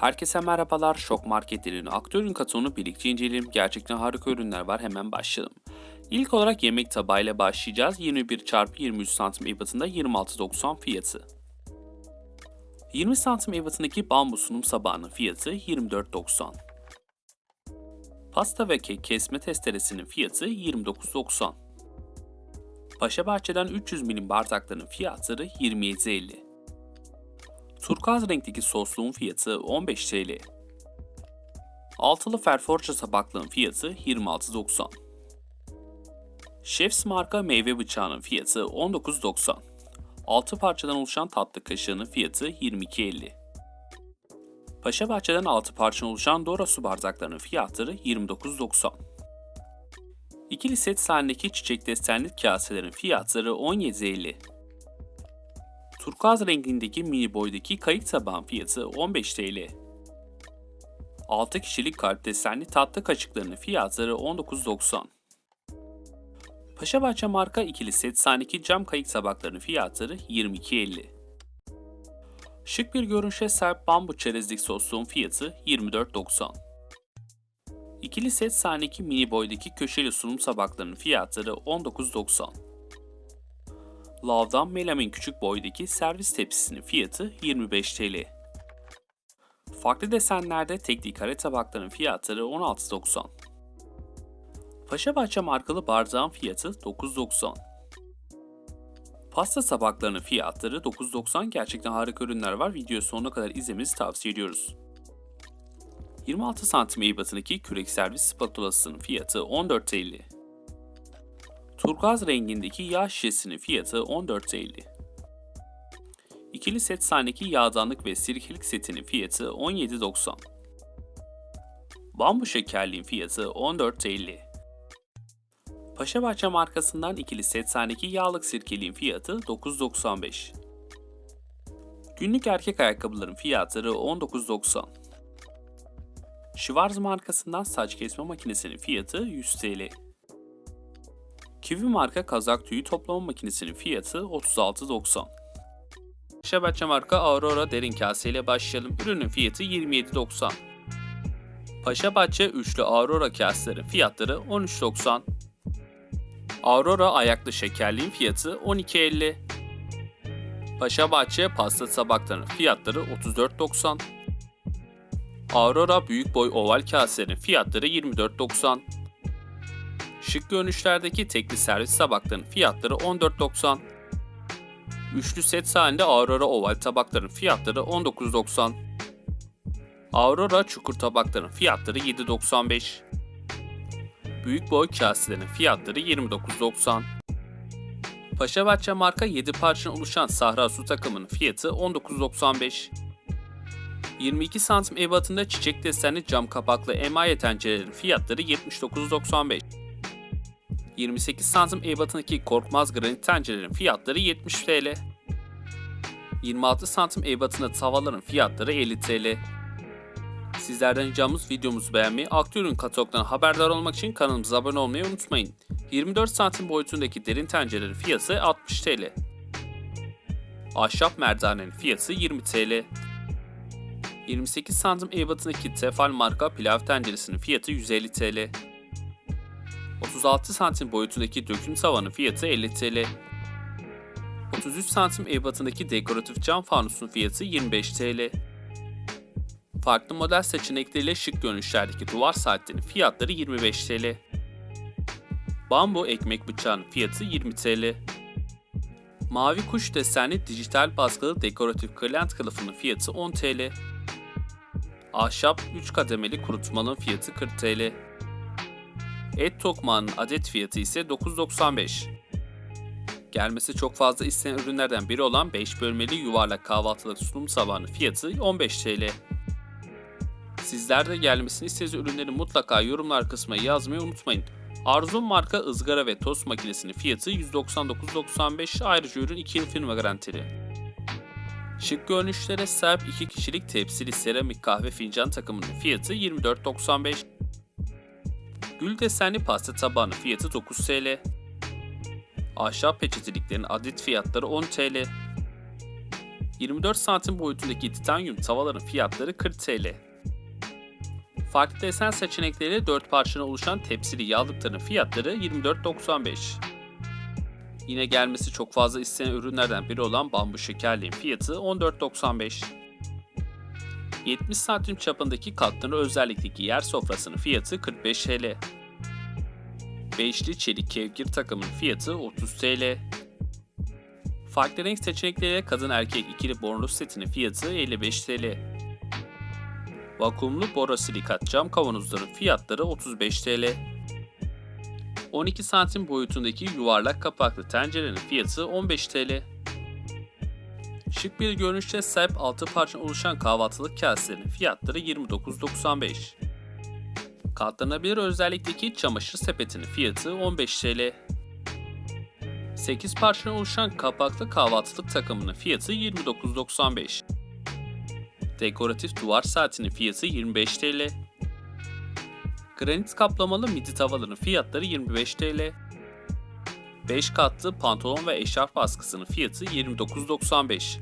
Herkese merhabalar. Şok Marketlerin aktörün katılımını birlikte inceleyelim. Gerçekten harika ürünler var. Hemen başlayalım. İlk olarak yemek tabağıyla başlayacağız. 21 x 23 santim ebatında 26.90 fiyatı. 20 santim ebatındaki bambu sunum sabağının fiyatı 24.90. Pasta ve kek kesme testeresinin fiyatı 29.90. Paşa Bahçe'den 300 milim bardakların fiyatları 27.50. Turkuaz renkteki sosluğun fiyatı 15 TL. Altılı ferforça tabaklığın fiyatı 26.90. Chef's marka meyve bıçağının fiyatı 19.90. 6 parçadan oluşan tatlı kaşığının fiyatı 22.50. Paşa Bahçe'den 6 parçadan oluşan Dora su bardaklarının fiyatları 29.90. İkili set halindeki çiçek desenli kaselerin fiyatları 17.50. Turkuaz rengindeki mini boydaki kayık tabağın fiyatı 15 TL. 6 kişilik kalp desenli tatlı kaşıklarının fiyatları 19.90. Paşabahçe marka ikili set sahneki cam kayık tabaklarının fiyatları 22.50. Şık bir görünüşe sahip bambu çerezlik sosluğun fiyatı 24.90. İkili set sahneki mini boydaki köşeli sunum tabaklarının fiyatları 19.90. Lavdan Melamin küçük boydaki servis tepsisinin fiyatı 25 TL. Farklı desenlerde tekli kare tabakların fiyatları 16.90. Paşabahçe markalı bardağın fiyatı 9.90. Pasta tabaklarının fiyatları 9.90 gerçekten harika ürünler var. Videoyu sonuna kadar izlemenizi tavsiye ediyoruz. 26 santim ebatındaki kürek servis spatulasının fiyatı 14.50. Turkuaz rengindeki yağ şişesinin fiyatı 14.50. İkili set sahneki yağdanlık ve sirkelik setinin fiyatı 17.90. Bambu şekerliğin fiyatı 14.50. Paşabahçe markasından ikili set sahneki yağlık sirkeliğin fiyatı 9.95. Günlük erkek ayakkabıların fiyatları 19.90. Schwarz markasından saç kesme makinesinin fiyatı 100 TL. Kiwi marka kazak tüyü toplama makinesinin fiyatı 36.90. Şebetçe marka Aurora derin kase ile başlayalım. Ürünün fiyatı 27.90. Paşa Bahçe üçlü Aurora kaselerin fiyatları 13.90. Aurora ayaklı şekerliğin fiyatı 12.50. Paşa Bahçe pasta tabaklarının fiyatları 34.90. Aurora büyük boy oval kaselerin fiyatları 24.90. Şık görünüşlerdeki tekli servis tabakların fiyatları 14.90. Üçlü set halinde Aurora oval tabakların fiyatları 19.90. Aurora çukur tabakların fiyatları 7.95. Büyük boy kaselerin fiyatları 29.90. Paşabahçe marka 7 parçadan oluşan Sahra su takımının fiyatı 19.95. 22 santim ebatında çiçek desenli cam kapaklı emaye tencerelerin fiyatları 79.95. 28 santim ebatındaki korkmaz granit tencerelerin fiyatları 70 TL. 26 santim ebatında tavaların fiyatları 50 TL. Sizlerden ricamız videomuzu beğenmeyi, aktörün katalogdan haberdar olmak için kanalımıza abone olmayı unutmayın. 24 santim boyutundaki derin tencerelerin fiyatı 60 TL. Ahşap merdanenin fiyatı 20 TL. 28 santim ebatındaki Tefal marka pilav tenceresinin fiyatı 150 TL. 36 santim boyutundaki döküm tavanın fiyatı 50 TL. 33 santim ebatındaki dekoratif cam fanusun fiyatı 25 TL. Farklı model seçenekleriyle şık görünüşlerdeki duvar saatlerinin fiyatları 25 TL. Bambu ekmek bıçağının fiyatı 20 TL. Mavi kuş desenli dijital baskılı dekoratif kırlent kılıfının fiyatı 10 TL. Ahşap 3 kademeli kurutmanın fiyatı 40 TL. Et tokmağının adet fiyatı ise 9.95. Gelmesi çok fazla istenen ürünlerden biri olan 5 bölmeli yuvarlak kahvaltılık sunum tabağının fiyatı 15 TL. Sizler de gelmesini istediğiniz ürünleri mutlaka yorumlar kısmına yazmayı unutmayın. Arzum marka ızgara ve tost makinesinin fiyatı 199.95 ayrıca ürün 2 yıl firma garantili. Şık görünüşlere sahip 2 kişilik tepsili seramik kahve fincan takımının fiyatı 24.95. Gül desenli pasta tabağının fiyatı 9 TL. Ahşap peçeteliklerin adet fiyatları 10 TL. 24 santim boyutundaki titanyum tavaların fiyatları 40 TL. Farklı desen seçenekleriyle 4 parçadan oluşan tepsili yağlıkların fiyatları 24.95. Yine gelmesi çok fazla istenen ürünlerden biri olan bambu şekerliğin fiyatı 14.95. 70 santim çapındaki katlanır özellikteki yer sofrasının fiyatı 45 TL. Beşli çelik kevgir takımının fiyatı 30 TL. Farklı renk seçenekleriyle kadın erkek ikili bornoz setinin fiyatı 55 TL. Vakumlu borosilikat cam kavanozların fiyatları 35 TL. 12 santim boyutundaki yuvarlak kapaklı tencerenin fiyatı 15 TL. Şık bir görünüşe sahip 6 parça oluşan kahvaltılık kaselerin fiyatları 29.95. Katlanabilir özellikteki çamaşır sepetinin fiyatı 15 TL. 8 parçadan oluşan kapaklı kahvaltılık takımının fiyatı 29.95. Dekoratif duvar saatinin fiyatı 25 TL. Granit kaplamalı midi tavaların fiyatları 25 TL. 5 katlı pantolon ve eşarp askısının fiyatı 29.95.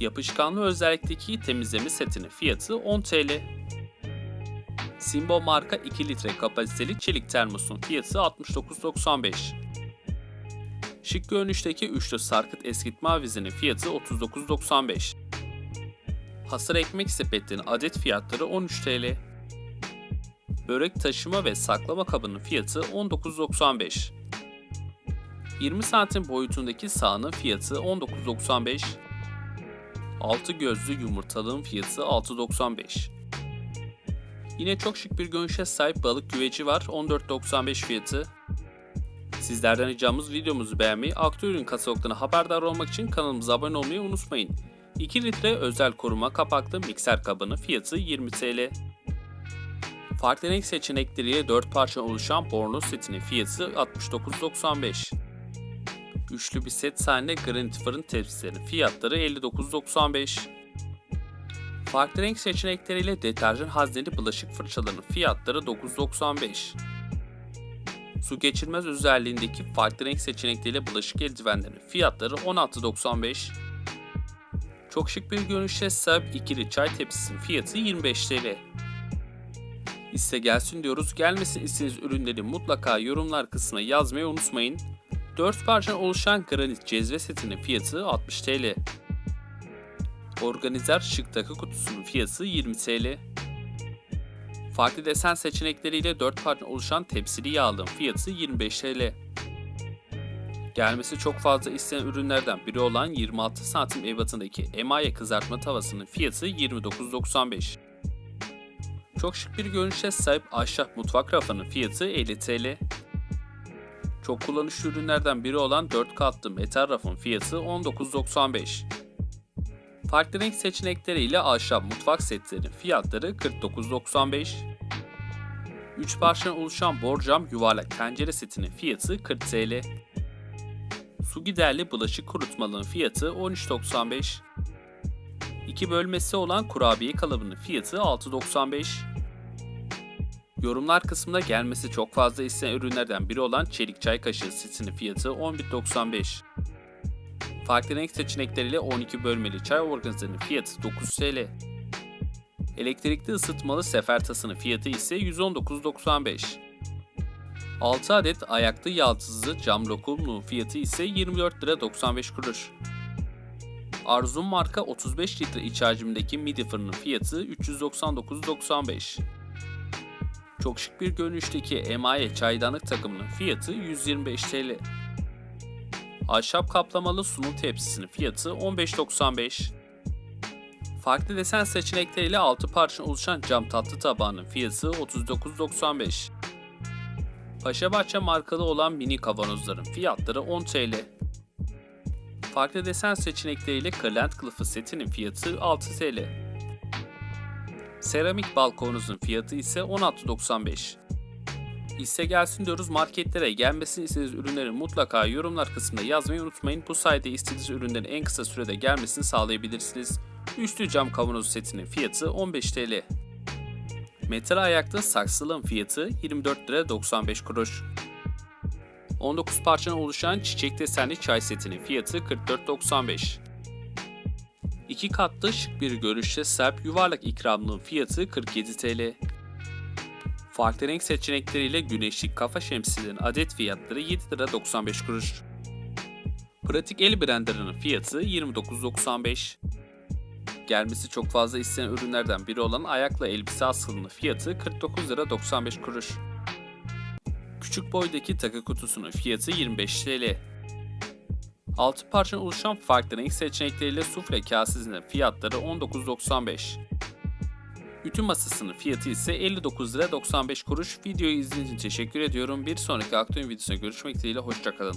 Yapışkanlı özellikteki temizleme setinin fiyatı 10 TL. Simbo marka 2 litre kapasiteli çelik termosun fiyatı 69.95. Şık görünüşteki üçlü sarkıt eskitme avizinin fiyatı 39.95. Hasır ekmek sepetinin adet fiyatları 13 TL. Börek taşıma ve saklama kabının fiyatı 19.95. 20 santim boyutundaki sahanın fiyatı 19.95. 6 gözlü yumurtalığın fiyatı 6.95. Yine çok şık bir görünüşe sahip balık güveci var 14.95 fiyatı. Sizlerden ricamız videomuzu beğenmeyi, aktüel ürün kataloglarına haberdar olmak için kanalımıza abone olmayı unutmayın. 2 litre özel koruma kapaklı mikser kabının fiyatı 20 TL. Farklı renk seçenekleriyle 4 parça oluşan bornoz setinin fiyatı 69.95. Üçlü bir set sahne granit fırın tepsilerinin fiyatları 59.95. Farklı renk seçenekleriyle deterjan hazneli bulaşık fırçalarının fiyatları 9.95. Su geçirmez özelliğindeki farklı renk seçenekleriyle bulaşık eldivenlerinin fiyatları 16.95. Çok şık bir görünüşe sahip ikili çay tepsisinin fiyatı 25 TL. İste gelsin diyoruz. Gelmesin istediğiniz ürünleri mutlaka yorumlar kısmına yazmayı unutmayın. 4 parçadan oluşan granit cezve setinin fiyatı 60 TL. Organizer şık takı kutusunun fiyatı 20 TL. Farklı desen seçenekleriyle 4 parça oluşan tepsili yağlığın fiyatı 25 TL. Gelmesi çok fazla istenen ürünlerden biri olan 26 santim ebatındaki emaye kızartma tavasının fiyatı 29.95. Çok şık bir görünüşe sahip ahşap mutfak rafının fiyatı 50 TL. Çok kullanışlı ürünlerden biri olan 4 katlı metal rafın fiyatı 19.95. Farklı renk seçenekleriyle ahşap mutfak setlerinin fiyatları 49.95. 3 parçadan oluşan borcam yuvarlak tencere setinin fiyatı 40 TL. Su giderli bulaşık kurutmalının fiyatı 13.95. 2 bölmesi olan kurabiye kalıbının fiyatı 6.95. Yorumlar kısmında gelmesi çok fazla istenen ürünlerden biri olan çelik çay kaşığı setinin fiyatı 11.95. Farklı renk seçenekleriyle 12 bölmeli çay organizanın fiyatı 9 TL. Elektrikli ısıtmalı sefer tasının fiyatı ise 119.95. 6 adet ayaklı yaldızlı cam lokumluğun fiyatı ise 24 lira 95 kuruş. Arzum marka 35 litre iç hacimdeki midi fırının fiyatı 399.95. Çok şık bir görünüşteki emaye çaydanlık takımının fiyatı 125 TL. Ahşap kaplamalı sunum tepsisinin fiyatı 15.95. Farklı desen seçenekleriyle 6 parça oluşan cam tatlı tabağının fiyatı 39.95. Paşabahçe markalı olan mini kavanozların fiyatları 10 TL. Farklı desen seçenekleriyle kırlent kılıfı setinin fiyatı 6 TL. Seramik balkonunuzun fiyatı ise 16.95. İste gelsin diyoruz marketlere gelmesini istediğiniz ürünleri mutlaka yorumlar kısmında yazmayı unutmayın. Bu sayede istediğiniz ürünlerin en kısa sürede gelmesini sağlayabilirsiniz. Üçlü cam kavanoz setinin fiyatı 15 TL. Metal ayaklı saksılığın fiyatı 24 lira 95 kuruş. 19 parçadan oluşan çiçek desenli çay setinin fiyatı 44.95. İki katlı şık bir görüşte serp yuvarlak ikramlığın fiyatı 47 TL. Farklı renk seçenekleriyle güneşlik kafa şemsiyelerin adet fiyatları 7 lira 95 kuruş. Pratik el blenderının fiyatı 29.95. Gelmesi çok fazla istenen ürünlerden biri olan ayakla elbise askılının fiyatı 49 lira 95 kuruş. Küçük boydaki takı kutusunun fiyatı 25 TL. 6 parçadan oluşan farklı renk seçenekleriyle sufle kasesinin fiyatları 19.95. Ütü masasının fiyatı ise 59 lira 95 kuruş. Videoyu izlediğiniz için teşekkür ediyorum. Bir sonraki aktüel videosuna görüşmek dileğiyle hoşçakalın.